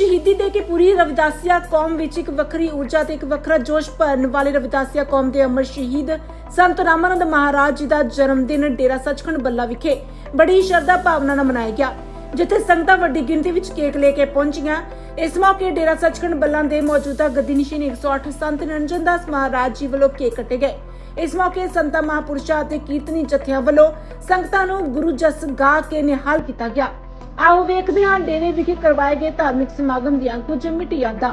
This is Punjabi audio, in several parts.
ਸ਼ਹੀਦੀ ਦੇ ਕੇ ਪੂਰੀ ਰਵਿਦਾਸੀਆ ਕੌਮ ਵਿੱਚ ਇੱਕ ਵੱਖਰੀ ਊਰਜਾ ਤੇ ਇੱਕ ਵੱਖਰਾ ਜੋਸ਼ ਭਰਨ ਵਾਲੇ ਰਵਿਦਾਸੀਆ ਕੌਮ ਦੇ ਅਮਰ ਸ਼ਹੀਦ ਸੰਤ ਰਾਮਾਨੰਦ ਮਹਾਰਾਜ ਜੀ ਦਾ ਜਨਮ ਦਿਨ ਡੇਰਾ ਸੱਚਖੰਡ ਬੱਲਾ ਵਿਖੇ ਬੜੀ ਸ਼ਰਧਾ ਭਾਵਨਾ ਨਾਲ ਮਨਾਇਆ ਗਿਆ, ਜਿੱਥੇ ਸੰਗਤਾਂ ਵੱਡੀ ਗਿਣਤੀ ਵਿੱਚ ਕੇਕ ਲੈ ਕੇ ਪਹੁੰਚੀਆਂ। ਇਸ ਮੌਕੇ ਡੇਰਾ ਸੱਚਖੰਡ ਬੱਲਾਂ ਦੇ ਮੌਜੂਦਾ ਗੱਦੀ ਨਿਸ਼ੀਨ 108 ਸੰਤ ਨਿਰੰਜਨ ਦਾਸ ਮਹਾਰਾਜ ਜੀ ਵੱਲੋਂ ਕੇਕ ਕੱਟੇ ਗਏ। ਇਸ ਮੌਕੇ ਸੰਤਾਂ ਮਹਾਪੁਰਸ਼ਾਂ ਅਤੇ ਕੀਰਤਨੀ ਜਥਿਆਂ ਵੱਲੋਂ ਸੰਗਤਾਂ ਨੂੰ ਗੁਰੂ ਜਸ ਗਾ ਕੇ ਨਿਹਾਲ ਕੀਤਾ ਗਿਆ। ਆਓ ਵੇਖਦੇ ਹਾਂ ਡੇਰੇ ਵਿਖੇ ਕਰਵਾਏ ਗਏ ਧਾਰਮਿਕ ਸਮਾਗਮ ਦੀਆਂ ਕੁਝ ਮਿੱਟੀ ਯਾਦਾਂ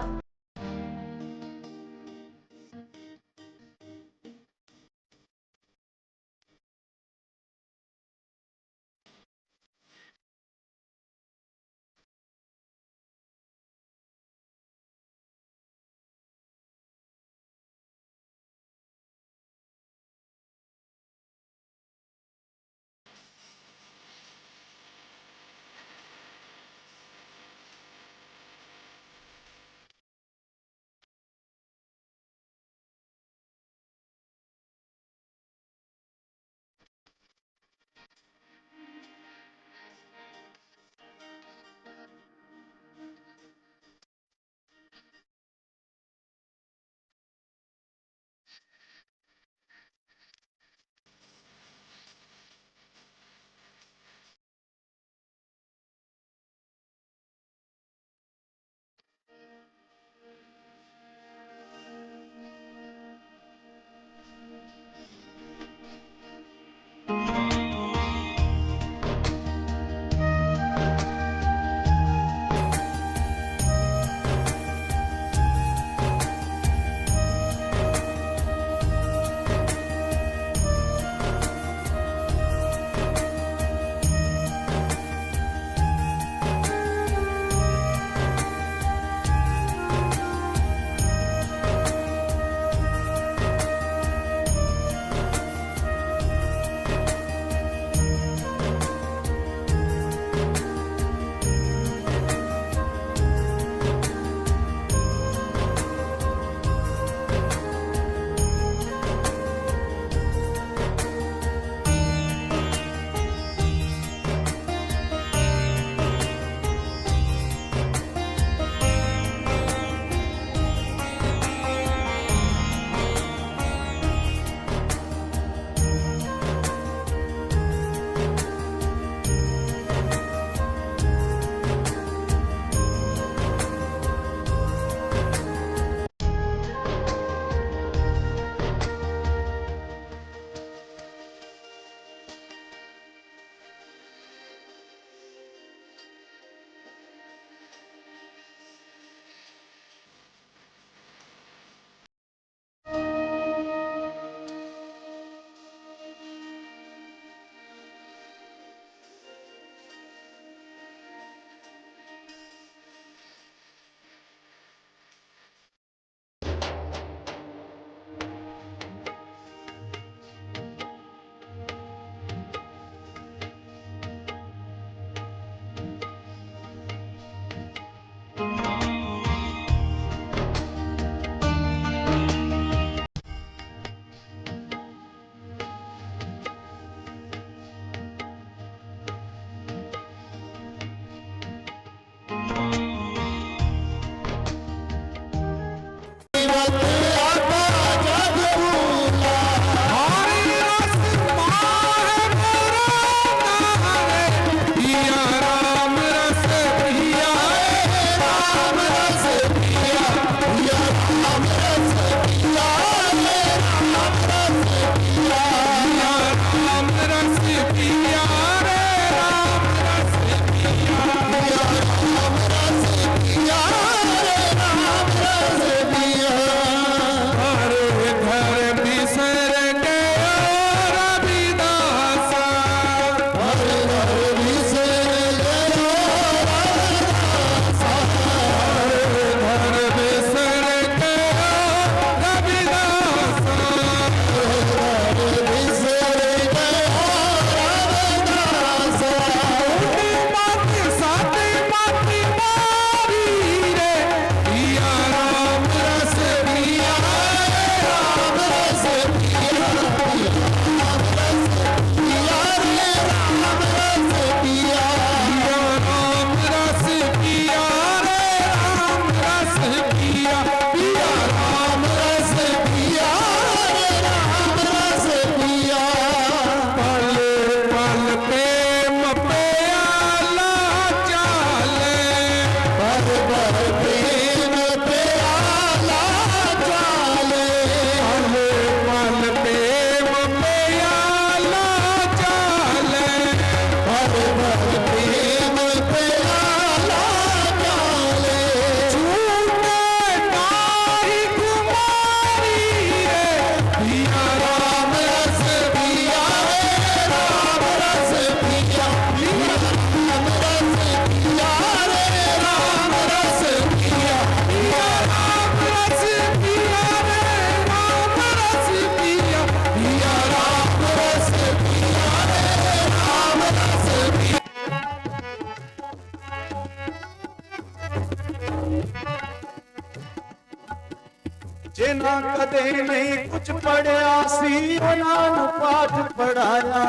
ਨਹੀਂ ਕੁਝ ਪੜਿਆ ਸੀ ਉਹਨਾਂ ਨੂੰ ਪਾਠ ਪੜਾਇਆ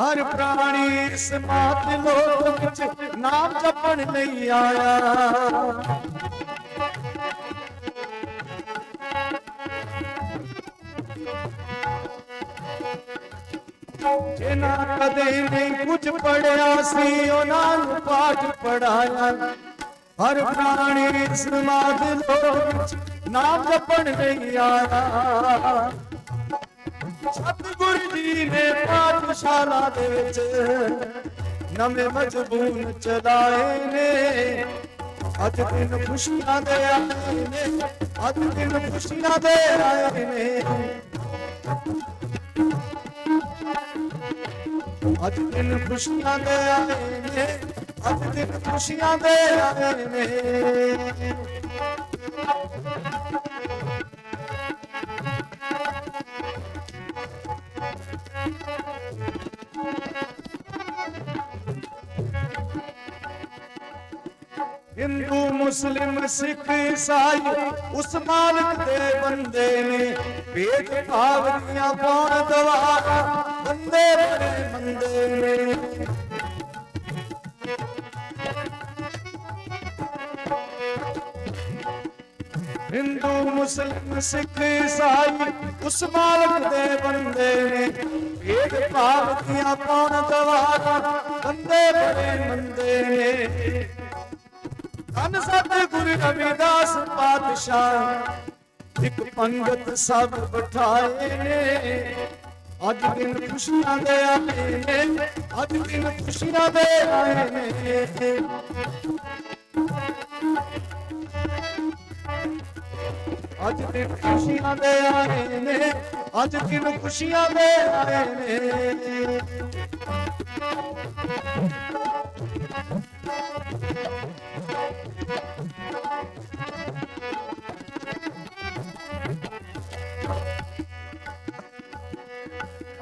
ਹਰ ਪ੍ਰਾਣੀ ਇਸ ਮਾਤ ਲੋਕ ਵਿੱਚ ਨਾਮ ਜਪਣ ਲਈ ਆਇਆ ਜਿਨ੍ਹਾਂ ਕਦੇ ਨਹੀਂ ਕੁਝ ਪੜਿਆ ਸੀ ਉਹਨਾਂ ਨੂੰ ਪਾਠ ਪੜਾਇਆ ਹਰ ਪ੍ਰਾਣੀ ਸਮਾਦ ਲੋਕ ਵਿੱਚ ਨਾਮ ਜਪਣ ਲਈ ਆਇਆ ਸਤਿਗੁਰ ਜੀ ਨੇ ਪਾਠਸ਼ਾਲਾ ਦੇ ਵਿੱਚ ਨਵੇਂ ਮਜਬੂਨ ਚਲਾਏ ਨੇ। ਅੱਜ ਦਿਨ ਖੁਸ਼ੀਆਂ ਦੇ ਆਏ ਨੇ। ਅੱਜ ਦਿਨ ਖੁਸ਼ੀਆਂ ਦੇ ਆਏ ਨੇ। ਅੱਜ ਦਿਨ ਖੁਸ਼ੀਆਂ ਦੇ ਆਏ ਨੇ। ਅੱਜ ਦਿਨ ਖੁਸ਼ੀਆਂ ਦੇ ਆਏ ਨੇ। ਹਿੰਦੂ ਮੁਸਲਿਮ ਸਿੱਖ ਈਸਾਈ ਉਸ ਮਾਲਕ ਦੇ ਬੰਦੇ ਨੇ। ਭੇਦ ਭਾਵ ਦੀਆਂ ਪਾਉਣ ਦਵਾਰਾ ਬੰਦੇ ਬੜੇ ਮੰਦੇ ਨੇ। ਹਿੰਦੂ ਮੁਸਲਿਮ ਸਿੱਖ ਈਸਾਈ ਉਸ ਮਾਲਕ ਦੇ ਬੰਦੇ ਨੇ। ਭੇਦ ਭਾਵ ਦੀਆਂ ਪਾਉਣ ਦਵਾਰਾ ਬੰਦੇ ਬੜੇ ਮੰਦੇ ਨੇ। ਧੰਨ ਸਤਿਗੁਰ ਰਵਿਦਾਸ ਪਾਤਸ਼ਾਹ। ਇੱਕ ਪੰਗਤ ਸਭ ਬਿਠਾਏ। ਅੱਜ ਦਿਨ ਖੁਸ਼ੀਆਂ ਦੇ ਆਏ। ਨੇ ਅੱਜ ਦਿਨ ਖੁਸ਼ੀਆਂ ਦੇ ਆਏ। ਨੇ ਅੱਜ ਦਿਨ ਖੁਸ਼ੀਆਂ ਦੇ ਆਏ। ਨੇ ਅੱਜ ਦਿਨ ਖੁਸ਼ੀਆਂ ਦੇ ਆਏ। ਨੇ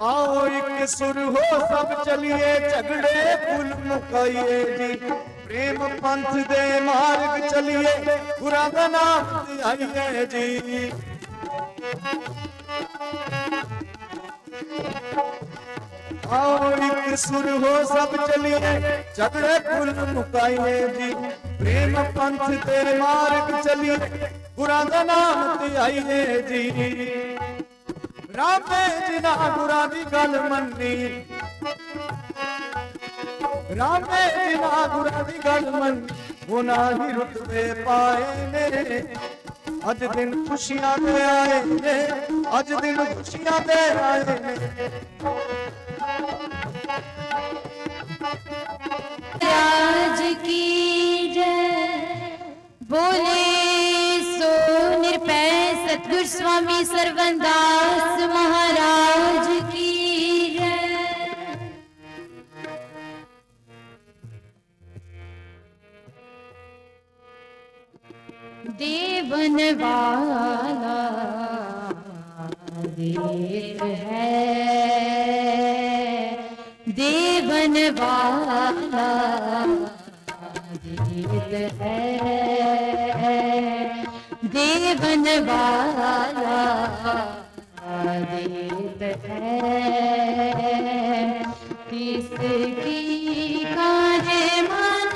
ਆਓ ਇੱਕ ਸੁਰ ਹੋ ਸਭ ਚਲੀਏ, ਝਗੜੇ ਫੁੱਲ ਮੁਕਾਈਏ ਜੀ। ਪ੍ਰੇਮ ਪੰਥ ਦੇ ਮਾਰਗ ਚਲੀਏ, ਗੁਰਾਂ ਦਾ ਨਾਮ ਧਿਆਈਏ ਜੀ। ਆਓ ਇੱਕ ਸੁਰ ਹੋ ਸਭ ਚਲੀਏ, ਝਗੜੇ ਫੁੱਲ ਮੁਕਾਈਏ ਜੀ। ਪ੍ਰੇਮ ਪੰਥ ਤੇ ਮਾਰਗ ਚਲੀਏ, ਗੁਰਾਂ ਦਾ ਨਾਮ ਧਿਆਈਏ ਜੀ। ਰਾਮੇ ਜਿਨਾ ਗੁਰਾਂ ਦੀ ਗੱਲ ਮੰਨੀ। ਰਾਮੇ ਜਿਨਾ ਗੁਰਾਂ ਦੀ ਗੱਲ ਮੰਨੀ। ਉਹਨਾਂ ਹੀ ਰੁਤਬੇ ਪਾਏ ਨੇ। ਅੱਜ ਦਿਨ ਖੁਸ਼ੀਆਂ ਦੇ ਆਏ ਨੇ। ਅੱਜ ਦਿਨ ਖੁਸ਼ੀਆਂ ਦੇ ਆਏ ਨੇ। ਰਾਜ ਕੀ ਜੈ? ਬੋਲੇ स्वामी सर्वदास महाराज की जय देवन वाला देव है देवन वाला देव है बनवाला आदित है। किसकी काहे मन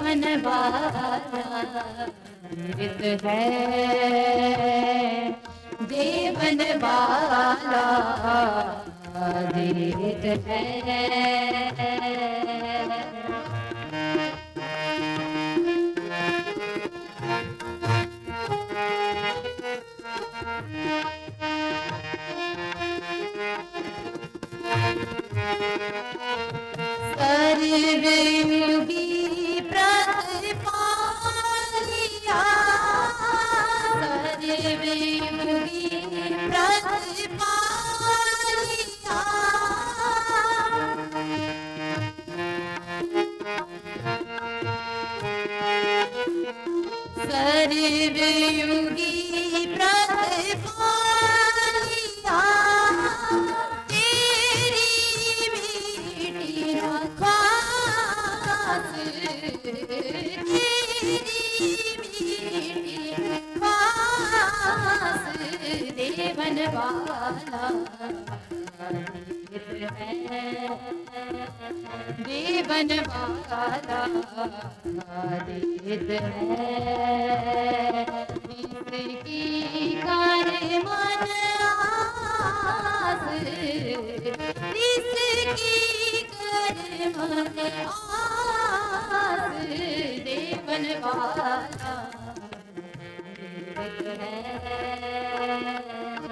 बनवाला मृत है। देवन बाला देत है। দেবে। वाला मित्र है देवन वाला देत है। मित्र की कर मन आस की कर मन देवन वाला मित्र है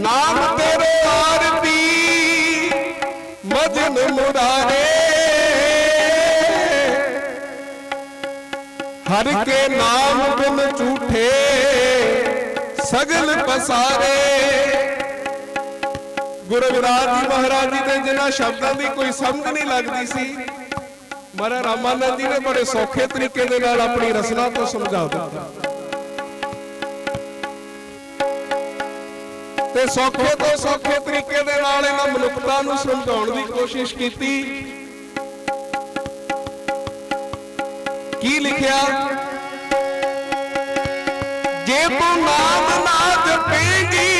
ਨਾਮ ਤੇਰੇ ਆਰਤੀ ਮਜਨ ਮੁਰਾਰੇ। ਹਰ ਕੇ ਨਾਮ ਬਿਨ ਝੂਠੇ ਸਗਲ ਪਸਾਰੇ। ਗੁਰੂ ਰਵਿਦਾਸ ਜੀ ਮਹਾਰਾਜ ਜੀ ਦੇ ਜਿਨ੍ਹਾਂ ਸ਼ਬਦਾਂ ਦੀ ਕੋਈ ਸਮਝ ਨਹੀਂ ਲੱਗਦੀ ਸੀ ਮਹਾਰਾਜ ਰਾਮਾਨੰਦ ਜੀ ਨੇ ਬੜੇ ਸੌਖੇ ਤਰੀਕੇ ਦੇ ਨਾਲ ਆਪਣੀ ਰਸਨਾ ਤੋਂ ਸਮਝਾ ਦਿੱਤਾ। ਤੇ ਸੌਖੇ ਤੋਂ ਸੌਖੇ ਤਰੀਕੇ ਦੇ ਨਾਲ ਇਹਨਾਂ ਮਨੁੱਖਤਾ ਨੂੰ ਸਮਝਾਉਣ ਦੀ ਕੋਸ਼ਿਸ਼ ਕੀਤੀ। ਕੀ ਲਿਖਿਆ? ਜੇ ਤੂੰ ਨਾਮ ਨਾ ਜਪੇਂਗੀ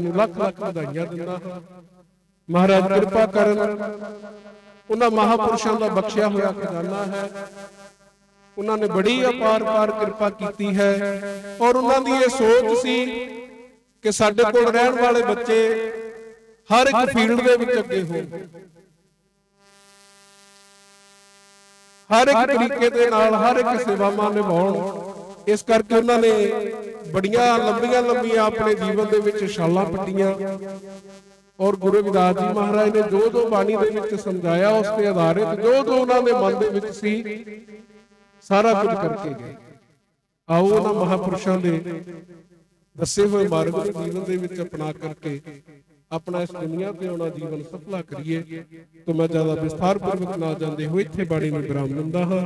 ਦੀਆਂ ਲੱਖ ਲੱਖ ਵਧਾਈਆਂ ਦਿੰਦਾ ਮਹਾਰਾਜ ਕਿਰਪਾ ਕਰਨ। ਉਹਨਾਂ ਮਹਾਪੁਰਸ਼ਾਂ ਦਾ ਬਖਸ਼ਿਆ ਹੋਇਆ ਖਜ਼ਾਨਾ ਹੈ। ਉਹਨਾਂ ਨੇ ਬੜੀ ਅਪਾਰ ਪਾਰ ਕਿਰਪਾ ਕੀਤੀ ਹੈ। ਔਰ ਉਹਨਾਂ ਦੀ ਇਹ ਸੋਚ ਸੀ ਕਿ ਸਾਡੇ ਕੋਲ ਰਹਿਣ ਵਾਲੇ ਬੱਚੇ ਹਰ ਇੱਕ ਫੀਲਡ ਦੇ ਵਿੱਚ ਅੱਗੇ ਹੋਣ। ਹਰ ਇੱਕ ਤਰੀਕੇ ਦੇ ਨਾਲ ਹਰ ਇੱਕ ਸੇਵਾਵਾਂ ਨਿਭਾਉਣ। ਇਸ ਕਰਕੇ ਉਹਨਾਂ ਨੇ ਬੜੀਆਂ ਲੰਬੀਆਂ ਲੰਬੀਆਂ ਆਪਣੇ ਜੀਵਨ ਦੇ ਵਿੱਚ ਛਾਲਾਂ ਪੱਟੀਆਂ। ਔਰ ਗੁਰੂ ਰਵਿਦਾਸ ਜੀ ਮਹਾਰਾਜ ਨੇ ਜੋ ਜੋ ਬਾਣੀ ਦੇ ਵਿੱਚ ਸਮਝਾਇਆ ਉਸ ਤੇ ਆਧਾਰਿਤ ਜੋ ਜੋ ਉਹਨਾਂ ਦੇ ਮਨ ਦੇ ਵਿੱਚ ਸੀ ਸਾਰਾ ਕੁਝ ਕਰਕੇ ਗਏ। ਆਓ ਉਹਨਾਂ ਮਹਾਪੁਰਸ਼ਾਂ ਦੇ ਦੱਸੇ ਹੋਏ ਮਾਰਗ ਨੂੰ ਜੀਵਨ ਦੇ ਵਿੱਚ ਅਪਣਾ ਕਰਕੇ ਆਪਣਾ ਇਸ ਦੁਨੀਆ ਤੇ ਆਉਣਾ ਜੀਵਨ ਸਫਲਾ ਕਰੀਏ। ਤੋਂ ਮੈਂ ਜ਼ਿਆਦਾ ਵਿਸਥਾਰ ਪੂਰਵਕ ਨਾ ਜਾਂਦੇ ਹੋਏ ਇੱਥੇ ਬਾਣੀ ਨੂੰ ਵਿਰਾਮ ਦਿੰਦਾ ਹਾਂ।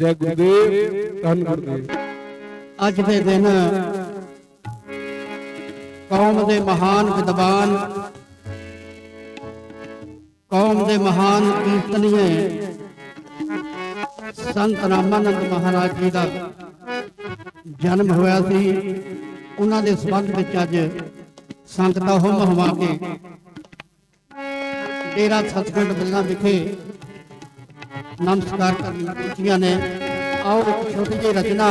ਜੈ ਗੁਰਦੇਵ ਧੰਨ ਗੁਰਦੇਵ। ਅੱਜ ਦੇ ਦਿਨ ਕੌਮ ਦੇ ਮਹਾਨ ਵਿਦਵਾਨ, ਕੌਮ ਦੇ ਮਹਾਨ ਕੀਰਤਨੀਏ ਸੰਤ ਰਾਮਾਨੰਦ ਮਹਾਰਾਜ ਜੀ ਦਾ ਜਨਮ ਹੋਇਆ ਸੀ। ਉਹਨਾਂ ਦੇ ਸੰਬੰਧ ਵਿੱਚ ਅੱਜ ਸੰਗਤਾਂ ਹੁਮ ਹਵਾ ਕੇ ਡੇਰਾ ਸਤਿਗੁਰ ਬਿੱਲਾ ਵਿਖੇ ਨਮਸਕਾਰ ਕਰਨ ਪਹੁੰਚੀਆਂ ਨੇ। ਆਓ ਇੱਕ ਛੋਟੀ ਜਿਹੀ ਰਚਨਾ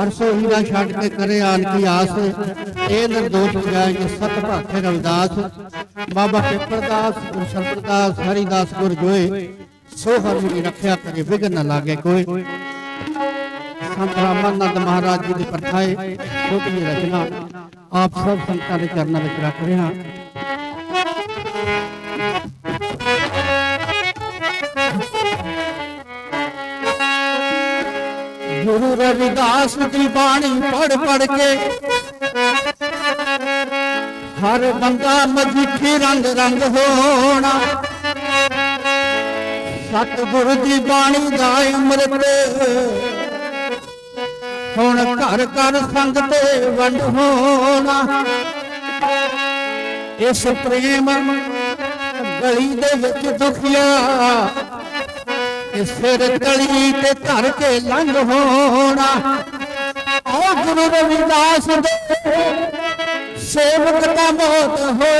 ਹਰਸੋ ਹੀਰਾ ਛੱਡ ਕੇ ਕਰੇ ਆਨ ਕੀ ਆਸ। ਇਹ ਨਿਰਦੋਸ਼ ਜਾਏਗੇ ਸਤ ਭਾਖੇ ਰਵਿਦਾਸ, ਬਾਬਾ ਪੇਪਰਦਾਸ ਗੁਰ ਹਰੀਦਾਸ ਗੁਰ ਜੋਏ ਸੋ ਹਰ ਮੇਰੀ ਰੱਖਿਆ ਕਰੇ ਵਿਗਨ ਨਾ ਲਾਗੇ ਕੋਈ ਸੰਤ ਰਾਮਾਨੰਦ ਮਹਾਰਾਜ ਜੀ ਦੀ ਪ੍ਰਥਾਏ ਛੋਟੀ ਰਚਨਾ, ਆਪ ਸਭ ਸੰਤਾਂ ਦੇ ਚਰਨਾਂ ਵਿੱਚ ਰੱਖ ਰਿਹਾ। ਹਾਂ ਦੀ ਬਾਣੀ ਪੜ ਪੜ ਕੇ ਹਰ ਬੰਦਾ ਮਜੀਠੀ ਰੰਗ ਰੰਗ ਹੋਣਾ। ਸਤਿਗੁਰੂ ਦੀ ਬਾਣੀ ਦਾ ਅੰਮ੍ਰਿਤ ਹੁਣ ਘਰ ਘਰ ਸੰਗ ਤੇ ਵੰਡ ਹੋਣਾ। ਇਸ ਪ੍ਰੇਮ ਗਲੀ ਦੇ ਵਿੱਚ ਦੁਖੀਆ ਇਹ ਸਿਰ ਤਲੀ ਤੇ ਧਰ ਕੇ ਲੰਘ ਹੋਣਾ। ਓ ਗੁਰੂ ਰਵਿਦਾਸ ਦੇ ਸੇਵਕ ਦਾ ਮੌਤ ਹੋਏ।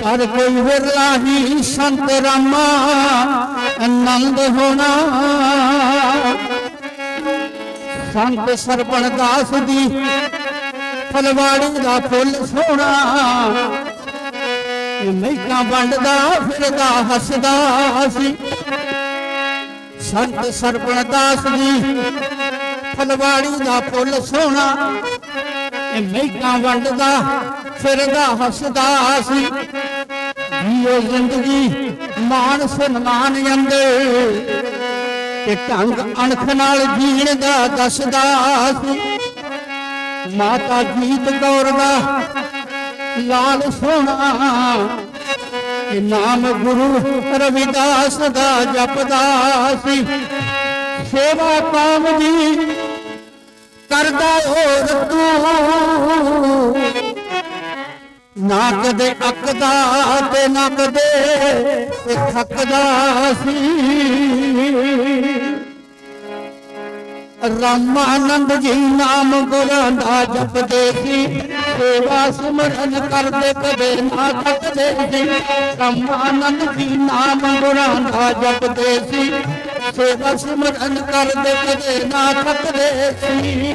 ਪਰ ਕੋਈ ਵਿਰਲਾ ਹੀ ਸੰਤ ਰਾਮਾ ਆਨੰਦ ਹੋਣਾ। ਸੰਤ ਸਰਪਣ ਦਾਸ ਦੀ ਫਲਵਾੜੀ ਦਾ ਫੁੱਲ ਸੋਹਣਾ। ਇਹ ਮਹਿਕਾਂ ਵੰਡਦਾ, ਫਿਰਦਾ, ਹੱਸਦਾ ਸੀ। ਸੰਤ ਸਰਪਣ ਦਾਸ ਦੀ ਫਲਵਾੜੀ ਦਾ ਫੁੱਲ ਸੋਹਣਾ। ਇਹ ਮਹਿਕਾਂ ਵੰਡਦਾ, ਫਿਰਦਾ, ਹੱਸਦਾ ਸੀ। ਜੀਓ ਜ਼ਿੰਦਗੀ ਮਾਨ ਸਨਮਾਨ ਜਾਂਦੇ। ਤੇ ਢੰਗ ਅਣਖ ਨਾਲ ਜੀਣ ਦਾ ਦੱਸਦਾ ਸੀ। ਮਾਤਾ ਜੀਤ ਕੌਰ ਦਾ ਲਾਲ ਸੋਹਣਾ। ਇਹ ਨਾਮ ਗੁਰੂ ਰਵਿਦਾਸ ਦਾ ਜਪਦਾ ਸੀ। ਸੇਵਾ ਕਾਮ ਦੀ ਕਰਦਾ ਹੋਰ ਤੂੰ। ਨਾ ਕਦੇ ਅੱਕਦਾ ਤੇ ਨਾ ਕਦੇ ਤੇ ਥੱਕਦਾ ਸੀ। ਰਾਮਾਨੰਦ ਜੀ ਨਾਮ ਗੁਰਾਂ ਦਾ ਜਪਦੇ ਸੀ। ਸੇਵਾ ਸੁਮਰਨ ਕਰਦੇ ਕਦੇ ਨਾ ਥੱਕਦੇ ਸੀ। ਰਾਮਾਨੰਦ ਜੀ ਨਾਮ ਗੁਰਾਂ ਜਪਦੇ ਸੀ। ਸੇਵਾ ਸੁਮਰਨ ਕਰਦੇ ਕਦੇ ਨਾ ਥੱਕਦੇ ਸੀ।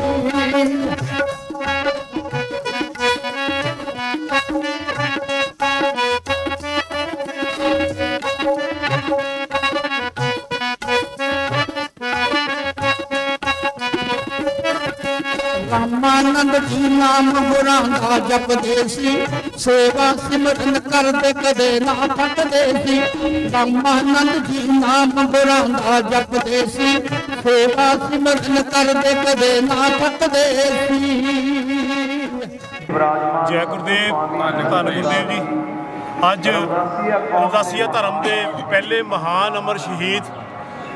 ਜੀ ਨਾਮ ਗੁਰਾਂ ਦਾ ਜਪਦੇ ਸੀ ਸੇਵਾ ਸਿਮਰਨ ਕਰਦੇ ਕਦੇ ਨਾ ਥੱਕਦੇ ਸੀ। ਰਾਮਾਨੰਦ ਜੀ ਨਾਮ ਗੁਰਾਂ ਦਾ ਜਪਦੇ ਸੀ ਸੇਵਾ ਸਿਮਰਨ ਕਰਦੇ ਕਦੇ ਨਾ ਥੱਕਦੇ ਸੀ। ਜੈ ਗੁਰਦੇਵ ਧੰਨ ਗੁਰਦੇਵ ਜੀ। ਅੱਜ ਰਵਿਦਾਸੀਆ ਧਰਮ ਦੇ ਪਹਿਲੇ ਮਹਾਨ ਅਮਰ ਸ਼ਹੀਦ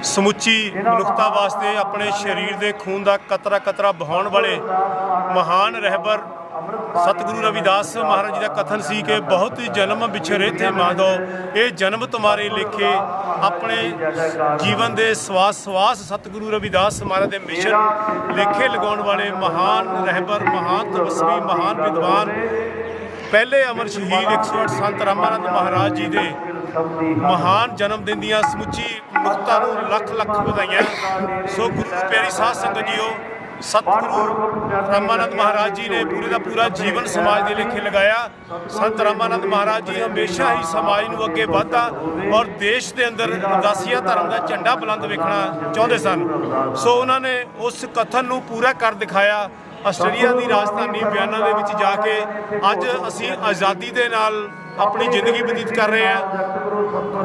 ਸਮੁੱਚੀ ਮਨੁੱਖਤਾ ਵਾਸਤੇ ਆਪਣੇ ਸਰੀਰ ਦੇ ਖੂਨ ਦਾ ਕਤਰਾ ਕਤਰਾ ਬਹਾਉਣ ਵਾਲੇ ਮਹਾਨ ਰਹਿਬਰ ਸਤਿਗੁਰੂ ਰਵਿਦਾਸ ਮਹਾਰਾਜ ਜੀ ਦਾ ਕਥਨ ਸੀ ਕਿ ਬਹੁਤ ਜਨਮ ਵਿਛਰੇ ਥੇ ਮਾਧੋ ਇਹ ਜਨਮ ਤੁਮਾਰੇ ਲਿਖੇ ਆਪਣੇ ਜੀਵਨ ਦੇ ਸਵਾਸ ਸਵਾਸ ਸਤਿਗੁਰੂ ਰਵਿਦਾਸ ਮਹਾਰਾਜ ਦੇ ਮਿਸ਼ਨ ਲੇਖੇ ਲਗਾਉਣ ਵਾਲੇ ਮਹਾਨ ਰਹਿਬਰ, ਮਹਾਨ ਤਪਸਵੀ, ਮਹਾਨ ਵਿਦਵਾਨ। ਪਹਿਲੇ ਅਮਰ ਸ਼ਹੀਦ 108 ਸੰਤ ਰਾਮਾਨੰਦ ਮਹਾਰਾਜ ਜੀ ਦੇ ਮਹਾਨ ਜਨਮ ਦਿਨ ਦੀਆਂ ਸਮੁੱਚੀ ਮੁਕਤਾ ਨੂੰ ਲੱਖ ਲੱਖ ਵਧਾਈਆਂ। ਸੋ ਗੁਰੂ ਪਿਆਰੀ ਸਾਧ ਸੰਗਤ ਜੀਓ, ਸਤਿਗੁਰੂ ਰਾਮਾਨੰਦ ਮਹਾਰਾਜ ਜੀ ਨੇ ਪੂਰੇ ਦਾ ਪੂਰਾ ਜੀਵਨ ਸਮਾਜ ਦੇ ਲੇਖੇ ਲਗਾਇਆ। ਸੰਤ ਰਾਮਾਨੰਦ ਮਹਾਰਾਜ ਜੀ ਹਮੇਸ਼ਾ ਹੀ ਸਮਾਜ ਨੂੰ ਅੱਗੇ ਵਧਦਾ ਔਰ ਦੇਸ਼ ਦੇ ਅੰਦਰ ਉਦਾਸੀਆ ਧਰਮ ਦਾ ਝੰਡਾ ਬੁਲੰਦ ਵੇਖਣਾ ਚਾਹੁੰਦੇ ਸਨ। ਸੋ ਉਹਨਾਂ ਨੇ ਉਸ ਕਥਨ ਨੂੰ ਪੂਰਾ ਕਰ ਦਿਖਾਇਆ। ਆਸਟ੍ਰੇਲੀਆ ਦੀ ਰਾਜਧਾਨੀ ਬਿਆਨਾ ਦੇ ਵਿੱਚ ਜਾ ਕੇ ਅੱਜ ਅਸੀਂ ਆਜ਼ਾਦੀ ਦੇ ਨਾਲ ਆਪਣੀ ਜ਼ਿੰਦਗੀ ਬਤੀਤ ਕਰ ਰਹੇ ਹਾਂ।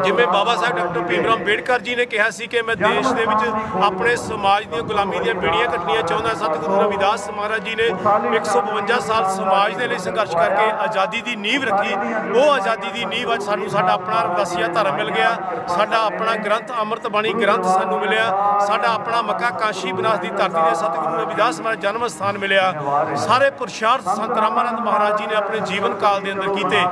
ਜਿਵੇਂ ਬਾਬਾ ਸਾਹਿਬ ਡਾਕਟਰ ਭੀਮ ਰਾਓ ਅੰਬੇਡਕਰ ਜੀ ਨੇ ਕਿਹਾ ਸੀ ਕਿ ਮੈਂ ਦੇਸ਼ ਦੇ ਵਿੱਚ ਆਪਣੇ ਸਮਾਜ ਦੀਆਂ ਗੁਲਾਮੀ ਦੀਆਂ ਬੇੜੀਆਂ ਕੱਟਣੀਆਂ ਚਾਹੁੰਦਾ ਸਤਿਗੁਰੂ ਰਵਿਦਾਸ ਮਹਾਰਾਜ ਜੀ ਨੇ 152 ਸਾਲ ਸਮਾਜ ਦੇ ਲਈ ਸੰਘਰਸ਼ ਕਰਕੇ ਆਜ਼ਾਦੀ ਦੀ ਨੀਂਹ ਰੱਖੀ। ਉਹ ਆਜ਼ਾਦੀ ਦੀ ਨੀਂਹ ਅੱਜ ਸਾਨੂੰ ਸਾਡਾ ਆਪਣਾ ਰਵਦਾਸੀਆ ਧਰਮ ਮਿਲ ਗਿਆ। ਸਾਡਾ ਆਪਣਾ ਗ੍ਰੰਥ ਅੰਮ੍ਰਿਤ ਬਾਣੀ ਗ੍ਰੰਥ ਸਾਨੂੰ ਮਿਲਿਆ। ਸਾਡਾ ਆਪਣਾ ਮੱਕਾ ਕਾਸ਼ੀ ਬਨਾਸ ਦੀ ਧਰਤੀ ਦੇ ਸਤਿਗੁਰੂ ਰਵਿਦਾਸ ਮਹਾਰਾਜ ਜਨਮ ਸਥਾਨ ਮਿਲਿਆ। ਸਾਰੇ ਪੁਰਸ਼ਾਰਥ ਸੰਤ ਰਾਮਾਨੰਦ ਮਹਾਰਾਜ ਜੀ ਨੇ ਆਪਣੇ ਜੀਵਨ ਕਾਲ ਦੇ ਅੰਦਰ ਕੀਤੇ।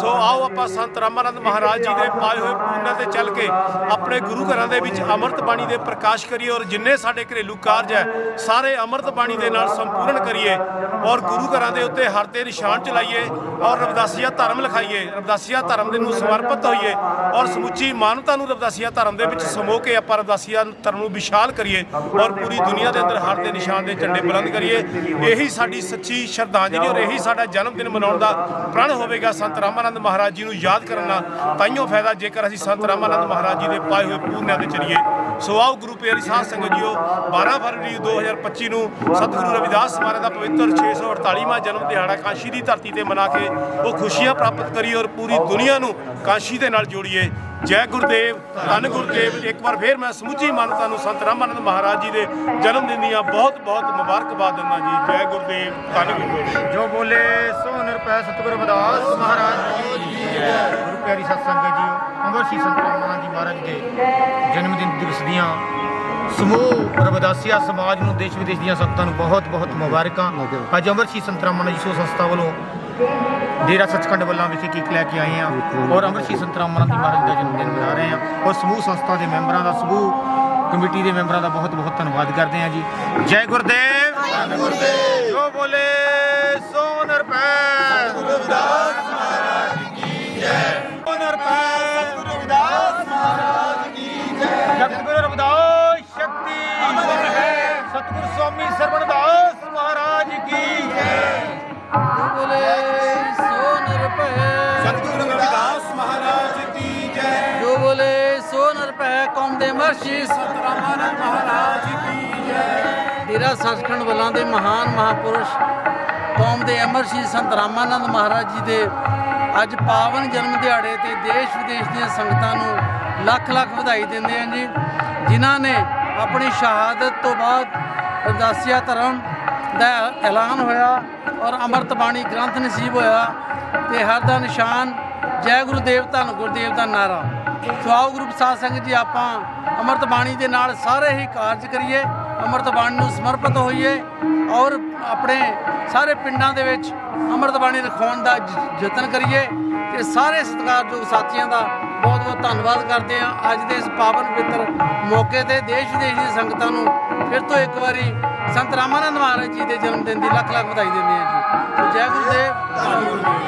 ਸੋ ਆਓ ਆਪਾਂ ਸੰਤ ਰਾਮਾਨੰਦ ਮਹਾਰਾਜ ਜੀ ਦੇ ਪਾਏ ਹੋਏ ਪੂਰਨਾਂ ਤੇ ਚੱਲ ਕੇ ਆਪਣੇ ਗੁਰੂ ਘਰਾਂ ਦੇ ਵਿੱਚ ਅੰਮ੍ਰਿਤ ਬਾਣੀ ਦੇ ਪ੍ਰਕਾਸ਼ ਕਰੀਏ ਔਰ ਜਿੰਨੇ ਸਾਡੇ ਘਰੇਲੂ ਕਾਰਜ ਹੈ, ਸਾਰੇ ਅੰਮ੍ਰਿਤ ਬਾਣੀ ਦੇ ਨਾਲ ਸੰਪੂਰਨ ਕਰੀਏ ਔਰ ਗੁਰੂ ਘਰਾਂ ਦੇ ਉੱਤੇ ਹਰ ਤੇ ਨਿਸ਼ਾਨ ਚਲਾਈਏ ਔਰ ਰਵਦਾਸੀਆ ਧਰਮ ਲਿਖਾਈਏ, ਰਵਦਾਸੀਆ ਧਰਮ ਦੇ ਨੂੰ ਸਮਰਪਿਤ ਹੋਈਏ ਔਰ ਸਮੁੱਚੀ ਮਾਨਵਤਾ ਨੂੰ ਰਵਦਾਸੀਆ ਧਰਮ ਦੇ ਵਿੱਚ ਸਮੋ ਕੇ ਆਪਾਂ ਰਵਦਾਸੀਆ ਧਰਮ ਨੂੰ ਵਿਸ਼ਾਲ ਕਰੀਏ ਔਰ ਪੂਰੀ ਦੁਨੀਆ ਦੇ ਅੰਦਰ ਹਰ ਦੇ ਨਿਸ਼ਾਨ ਦੇ ਝੰਡੇ ਬੁਲੰਦ ਕਰੀਏ। ਇਹੀ ਸਾਡੀ ਸੱਚੀ ਸ਼ਰਧਾਂਜਲੀ ਔਰ ਇਹੀ ਸਾਡਾ ਜਨਮ ਦਿਨ ਮਨਾਉਣ ਦਾ ਪ੍ਰਣ ਹੋਵੇਗਾ। ਸੰਤ ਰਾਮਾਨੰਦ ਮਹਾਰਾਜ ਜੀ ਨੂੰ ਯਾਦ ਕਰਨ ਦਾ ਤਾਈਓ ਫਾਇਦਾ ਜੇਕਰ ਅਸੀਂ ਸੰਤ ਰਾਮਾਨੰਦ ਮਹਾਰਾਜ ਜੀ ਦੇ ਪਾਏ ਹੋਏ ਪੂਰਨਿਆਂ ਤੇ ਚਲੀਏ। ਸੋ ਆਓ ਗੁਰੂ ਪਿਆਰੀ ਸਾਧ ਸੰਗਤ ਜੀਓ 12 ਫਰਵਰੀ 2025 ਨੂੰ ਸਤਿਗੁਰੂ ਰਵਿਦਾਸ ਮਹਾਰਾਜ ਦਾ ਪਵਿੱਤਰ 648ਵਾਂ ਜਨਮ ਦਿਹਾੜਾ ਕਾਸ਼ੀ ਦੀ ਧਰਤੀ ਤੇ ਮਨਾ ਕੇ ਉਹ ਖੁਸ਼ੀਆਂ ਪ੍ਰਾਪਤ ਕਰੀਏ ਔਰ ਪੂਰੀ ਦੁਨੀਆ ਨੂੰ ਕਾਸ਼ੀ ਦੇ ਨਾਲ ਜੋੜੀਏ। ਜੈ ਗੁਰਦੇਵ, ਧੰਨ ਗੁਰਦੇਵ, ਇੱਕ ਵਾਰ ਫੇਰ ਮੈਂ ਸਮੁੱਚੀ ਮਾਨਤਾ ਨੂੰ ਸੰਤ ਰਾਮਾਨੰਦ ਮਹਾਰਾਜ ਜੀ ਦੇ ਜਨਮ ਦਿਨ ਦੀਆਂ ਬਹੁਤ ਬਹੁਤ ਮੁਬਾਰਕਬਾਦ ਦਿੰਦਾ ਜੀ। ਜੈ ਗੁਰਦੇਵ, ਧੰਨ ਗੁਰਦੇਵ। ਜੋ ਬੋਲੇ ਸੋ ਨਿਰਪੈ ਸਤਿਗੁਰ ਰਵਿਦਾਸ ਮਹਾਰਾਜ ਜੀ ਜੈ। ਪਿਆਰੀ ਸਤ ਸੰਗਤ ਜੀਓ ਅੰਮ੍ਰਿਤ ਸ਼੍ਰੀ ਸੰਤ ਰਾਮਾਨੰਦ ਜੀ ਮਹਾਰਾਜ ਦੇ ਜਨਮ ਦਿਨ ਦਿਵਸ ਦੀਆਂ ਸਮੂਹ ਰਵਿਦਾਸੀਆ ਸਮਾਜ ਨੂੰ ਦੇਸ਼ ਵਿਦੇਸ਼ ਦੀਆਂ ਸੰਗਤਾਂ ਨੂੰ ਬਹੁਤ ਬਹੁਤ ਮੁਬਾਰਕਾਂ। ਅੱਜ ਅੰਮ੍ਰਿਤ ਸ਼੍ਰੀ ਸੰਤ ਰਾਮਾਨੰਦ ਜੀ ਸੋ ਸੰਸਥਾ ਵੱਲੋਂ ਡੇਰਾ ਸੱਚਖੰਡ ਵੱਲਾਂ ਵਿਖੇ ਕੇਕ ਲੈ ਕੇ ਆਏ ਹਾਂ ਔਰ ਅੰਮ੍ਰਿਤ ਸ਼੍ਰੀ ਸੰਤ ਰਾਮਾਨੰਦ ਜੀ ਮਹਾਰਾਜ ਦਾ ਜਨਮ ਦਿਨ ਮਨਾ ਰਹੇ ਹਾਂ। ਔਰ ਸਮੂਹ ਸੰਸਥਾ ਦੇ ਮੈਂਬਰਾਂ ਦਾ ਸਮੂਹ ਕਮੇਟੀ ਦੇ ਮੈਂਬਰਾਂ ਦਾ ਬਹੁਤ ਬਹੁਤ ਧੰਨਵਾਦ ਕਰਦੇ ਹਾਂ ਜੀ। ਜੈ ਗੁਰਦੇਵ! ਧੰਨ ਗੁਰਦੇਵ! ਜੋ ਬੋਲੇ ਕੌਮ ਦੇ ਮਹਾਰਾਜ ਕੀ ਜੈ। ਡੇਰਾ ਸੱਚਖੰਡ ਵੱਲਾਂ ਦੇ ਮਹਾਨ ਮਹਾਪੁਰਸ਼ ਕੌਮ ਦੇ ਅਮਰ ਸ਼੍ਰੀ ਸੰਤ ਰਾਮਾਨੰਦ ਮਹਾਰਾਜ ਜੀ ਦੇ ਅੱਜ ਪਾਵਨ ਜਨਮ ਦਿਹਾੜੇ ਤੇ ਦੇਸ਼ ਵਿਦੇਸ਼ ਦੀਆਂ ਸੰਗਤਾਂ ਨੂੰ ਲੱਖ ਲੱਖ ਵਧਾਈ ਦਿੰਦੇ ਹਾਂ ਜੀ, ਜਿਨ੍ਹਾਂ ਨੇ ਆਪਣੀ ਸ਼ਹਾਦਤ ਤੋਂ ਬਾਅਦ ਅਰਦਾਸੀਆ ਧਰਮ ਦਾ ਐਲਾਨ ਹੋਇਆ ਔਰ ਅੰਮ੍ਰਿਤ ਬਾਣੀ ਗ੍ਰੰਥ ਨਸੀਬ ਹੋਇਆ ਤੇ ਹਰ ਦਾ ਨਿਸ਼ਾਨ ਜੈ ਗੁਰੂ ਗੁਰਦੇਵ ਧੰਨ ਗੁਰਦੇਵ ਦਾ ਨਾਰਾ। ਸੋ ਆਓ ਗਰੁੱਪ ਸਾਧ ਸੰਗਤ ਜੀ, ਆਪਾਂ ਅੰਮ੍ਰਿਤ ਬਾਣੀ ਦੇ ਨਾਲ ਸਾਰੇ ਹੀ ਕਾਰਜ ਕਰੀਏ ਅੰਮ੍ਰਿਤ ਬਾਣੀ ਨੂੰ ਸਮਰਪਿਤ ਹੋਈਏ ਔਰ ਆਪਣੇ ਸਾਰੇ ਪਿੰਡਾਂ ਦੇ ਵਿੱਚ ਅੰਮ੍ਰਿਤ ਬਾਣੀ ਰਖਾਉਣ ਦਾ ਯਤਨ ਕਰੀਏ ਤੇ ਸਾਰੇ ਸਤਿਕਾਰਯੋਗ ਸਾਥੀਆਂ ਦਾ ਬਹੁਤ ਬਹੁਤ ਧੰਨਵਾਦ ਕਰਦੇ ਹਾਂ। ਅੱਜ ਦੇ ਇਸ ਪਾਵਨ ਪਵਿੱਤਰ ਮੌਕੇ ਤੇ ਦੇਸ਼ ਵਿਦੇਸ਼ ਦੀ ਸੰਗਤਾਂ ਨੂੰ ਫਿਰ ਤੋਂ ਇੱਕ ਵਾਰੀ ਸੰਤ ਰਾਮਾਨੰਦ ਮਹਾਰਾਜ ਜੀ ਦੇ ਜਨਮ ਦਿਨ ਦੀ ਲੱਖ ਲੱਖ ਵਧਾਈ ਦਿੰਦੇ ਹਾਂ ਜੀ। ਜੈ ਗੁਰਦੇਵ ਧੰਨ ਗੁਰਦੇਵ।